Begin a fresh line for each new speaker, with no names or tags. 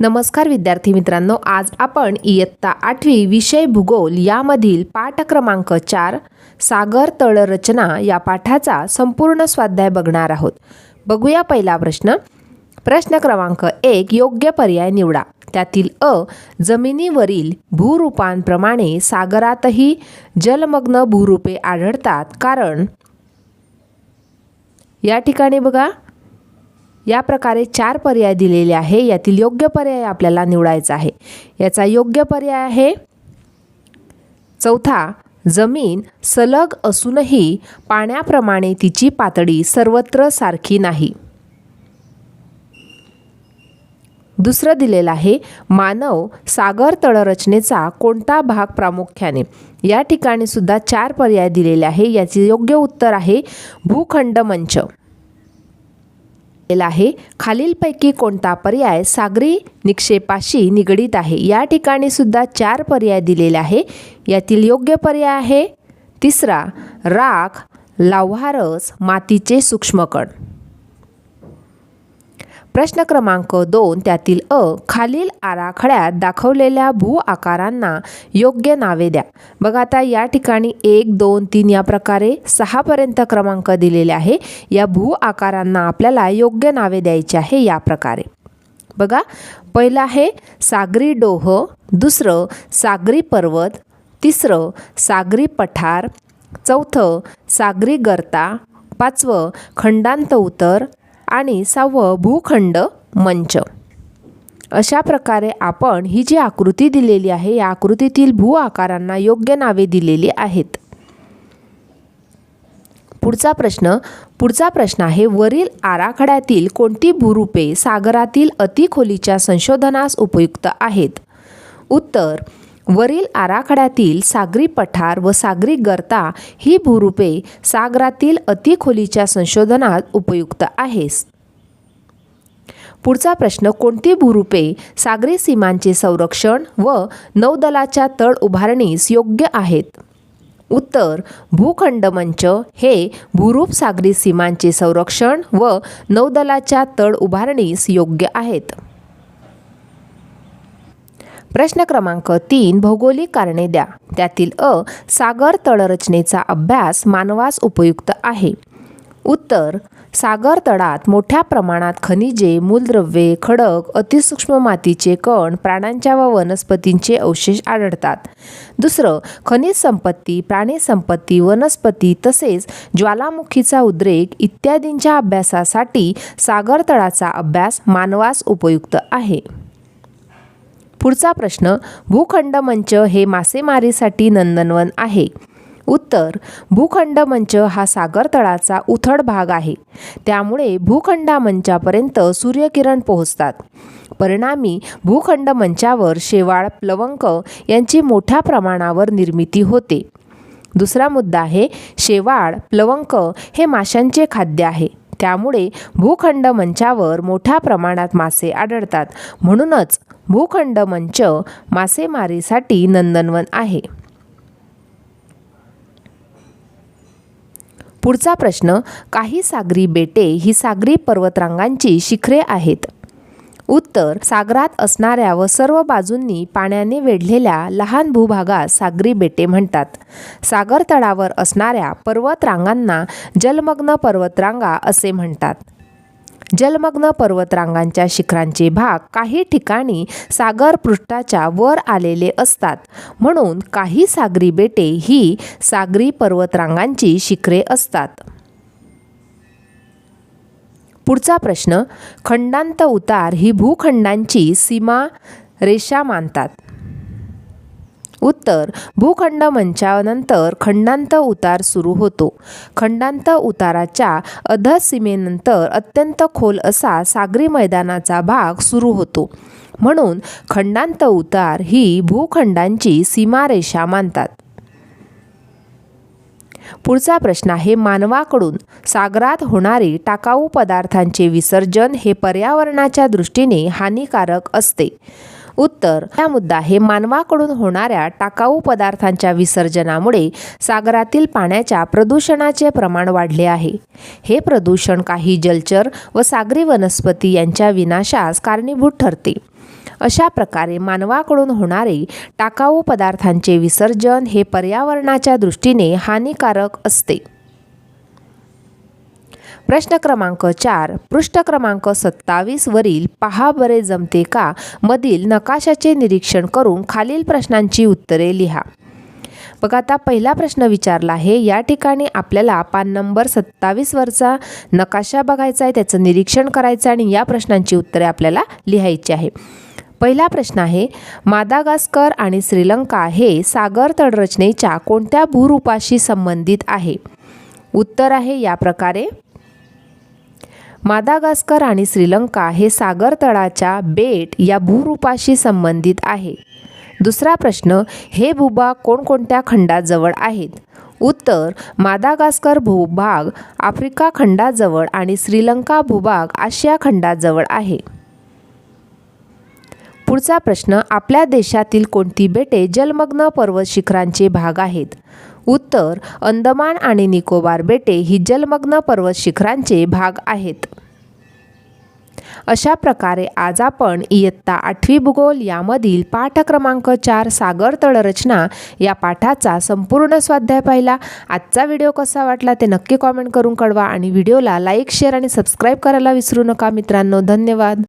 नमस्कार विद्यार्थी मित्रांनो आज आपण इयत्ता आठवी विषय भूगोल यामधील पाठ क्रमांक चार सागर तळरचना या पाठाचा संपूर्ण स्वाध्याय बघणार आहोत. बघूया पहिला प्रश्न. प्रश्न क्रमांक एक योग्य पर्याय निवडा. त्यातील अ जमिनीवरील भूरूपांप्रमाणे सागरातही जलमग्न भूरूपे आढळतात. कारण या ठिकाणी बघा या प्रकारे चार पर्याय दिलेले आहे. यातील योग्य पर्याय आपल्याला निवडायचा आहे. याचा योग्य पर्याय आहे चौथा जमीन सलग असूनही पाण्याप्रमाणे तिची पातळी सर्वत्र सारखी नाही. दुसरं दिलेलं आहे मानव सागर तळरचनेचा कोणता भाग प्रामुख्याने? या ठिकाणी सुद्धा चार पर्याय दिलेले आहे. याचे योग्य उत्तर आहे भूखंड मंच. दिलेला आहे. खालीलपैकी कोणता पर्याय सागरी निक्षेपाशी निगडीत आहे? या ठिकाणी सुद्धा चार पर्याय दिलेले आहे. यातील योग्य पर्याय आहे. तिसरा राख लाव्हारस मातीचे सूक्ष्मकण. प्रश्न क्रमांक दोन त्यातील अ खालील आराखड्यात दाखवलेल्या भू आकारांना योग्य नावे द्या. बघा आता या ठिकाणी एक दोन तीन या प्रकारे सहापर्यंत क्रमांक दिलेले आहे. या भू आकारांना आपल्याला योग्य नावे द्यायची आहे या प्रकारे. बघा पहिलं आहे सागरी डोह दुसरं सागरी पर्वत तिसरं सागरी पठार चौथं सागरी गर्ता पाचवं खंडांत उतर आणि सहावं भूखंड मंच. अशा प्रकारे आपण ही जी आकृती दिलेली आहे या आकृतीतील भू आकारांना योग्य नावे दिलेली आहेत. पुढचा प्रश्न पुढचा प्रश्न आहे वरील आराखड्यातील कोणती भूरूपे सागरातील अतिखोलीच्या संशोधनास उपयुक्त आहेत? उत्तर वरील आराखड्यातील सागरी पठार व सागरी गर्ता ही भूरूपे सागरातील अतिखोलीच्या संशोधनात उपयुक्त आहेस पुढचा प्रश्न कोणती भूरूपे सागरी सीमांचे संरक्षण व नौदलाच्या तळ उभारणीस योग्य आहेत? उत्तर भूखंड मंच हे भूरूप सागरी सीमांचे संरक्षण व नौदलाच्या तळ उभारणीस योग्य आहेत. प्रश्न क्रमांक तीन भौगोलिक कारणे द्या. त्यातील अ सागर तळरचनेचा अभ्यास मानवास उपयुक्त आहे. उत्तर सागर तळात मोठ्या प्रमाणात खनिजे मूलद्रव्ये खडक अतिसूक्ष्म मातीचे कण प्राण्यांच्या व वनस्पतींचे अवशेष आढळतात. दुसरं खनिज संपत्ती प्राणी संपत्ती वनस्पती तसेच ज्वालामुखीचा उद्रेक इत्यादींच्या अभ्यासासाठी सागर तळाचा अभ्यास मानवास उपयुक्त आहे. पुढचा प्रश्न भूखंड मंच हे मासेमारीसाठी नंदनवन आहे. उत्तर भूखंड मंच हा सागर तळाचा उथळ भाग आहे. त्यामुळे भूखंड मंचापर्यंत सूर्यकिरण पोहोचतात. परिणामी भूखंड मंचावर शेवाळ प्लवंक यांची मोठ्या प्रमाणावर निर्मिती होते. दुसरा मुद्दा आहे शेवाळ प्लवंक हे माशांचे खाद्य आहे. त्यामुळे भूखंड मंचावर मोठ्या प्रमाणात मासे आढळतात. म्हणूनच भूखंड मंच मासेमारीसाठी नंदनवन आहे. पुढचा प्रश्न काही सागरी बेटे ही सागरी पर्वतरांगांची शिखरे आहेत. उत्तर सागरात असणाऱ्या व सर्व बाजूंनी पाण्याने वेढलेल्या लहान भूभागास सागरी बेटे म्हणतात. सागर तळावर असणाऱ्या पर्वतरांगांना जलमग्न पर्वतरांगा असे म्हणतात. जलमग्न पर्वतरांगांच्या शिखरांचे भाग काही ठिकाणी सागर पृष्ठाच्या वर आलेले असतात. म्हणून काही सागरी बेटे ही सागरी पर्वतरांगांची शिखरे असतात. पुढचा प्रश्न खंडांत उतार ही भूखंडांची सीमा रेषा मानतात. उत्तर भूखंड मंचानंतर खंडांत उतार सुरू होतो. खंडांत उताराच्या अधसीमेनंतर अत्यंत खोल असा सागरी मैदानाचा भाग सुरू होतो. म्हणून खंडांत उतार ही भूखंडांची सीमारेषा मानतात. पुढचा प्रश्न आहे मानवाकडून सागरात होणारे टाकाऊ पदार्थांचे विसर्जन हे पर्यावरणाच्या दृष्टीने हानिकारक असते. उत्तर हा मुद्दा आहे मानवाकडून होणाऱ्या टाकाऊ पदार्थांच्या विसर्जनामुळे सागरातील पाण्याच्या प्रदूषणाचे प्रमाण वाढले आहे. हे प्रदूषण काही जलचर व सागरी वनस्पती यांच्या विनाशास कारणीभूत ठरते. अशा प्रकारे मानवाकडून होणारे टाकाऊ पदार्थांचे विसर्जन हे पर्यावरणाच्या दृष्टीने हानिकारक असते. प्रश्न क्रमांक चार पृष्ठ क्रमांक सत्तावीसवरील पहा बरे जमते का? मधील नकाशाचे निरीक्षण करून खालील प्रश्नांची उत्तरे लिहा. बघा आता पहिला प्रश्न विचारला आहे. या ठिकाणी आपल्याला पान नंबर सत्तावीसवरचा नकाशा बघायचा आहे त्याचं निरीक्षण करायचं आणि या प्रश्नांची उत्तरे आपल्याला लिहायची आहे. पहिला प्रश्न आहे मादागास्कर आणि श्रीलंका हे सागर तडरचनेच्या कोणत्या भूरूपाशी संबंधित आहे? उत्तर आहे या प्रकारे. मादागास्कर आणि श्रीलंका हे सागर तळाच्या बेट या भूरूपाशी संबंधित आहे. दुसरा प्रश्न हे भूभाग कोणकोणत्या खंडाजवळ आहेत? उत्तर मादागास्कर भूभाग आफ्रिका खंडाजवळ आणि श्रीलंका भूभाग आशिया खंडाजवळ आहे. पुढचा प्रश्न आपल्या देशातील कोणती बेटे जलमग्न पर्वत शिखरांचे भाग आहेत? उत्तर अंदमान आणि निकोबार बेटे ही जलमग्न पर्वत शिखरांचे भाग आहेत. अशा प्रकारे आज आपण इयत्ता आठवी भूगोल यामधील पाठ क्रमांक चार सागर तळरचना या पाठाचा संपूर्ण स्वाध्याय पाहिला. आजचा व्हिडिओ कसा वाटला ते नक्की कॉमेंट करून कळवा आणि व्हिडिओला लाईक शेअर आणि सबस्क्राईब करायला विसरू नका मित्रांनो. धन्यवाद.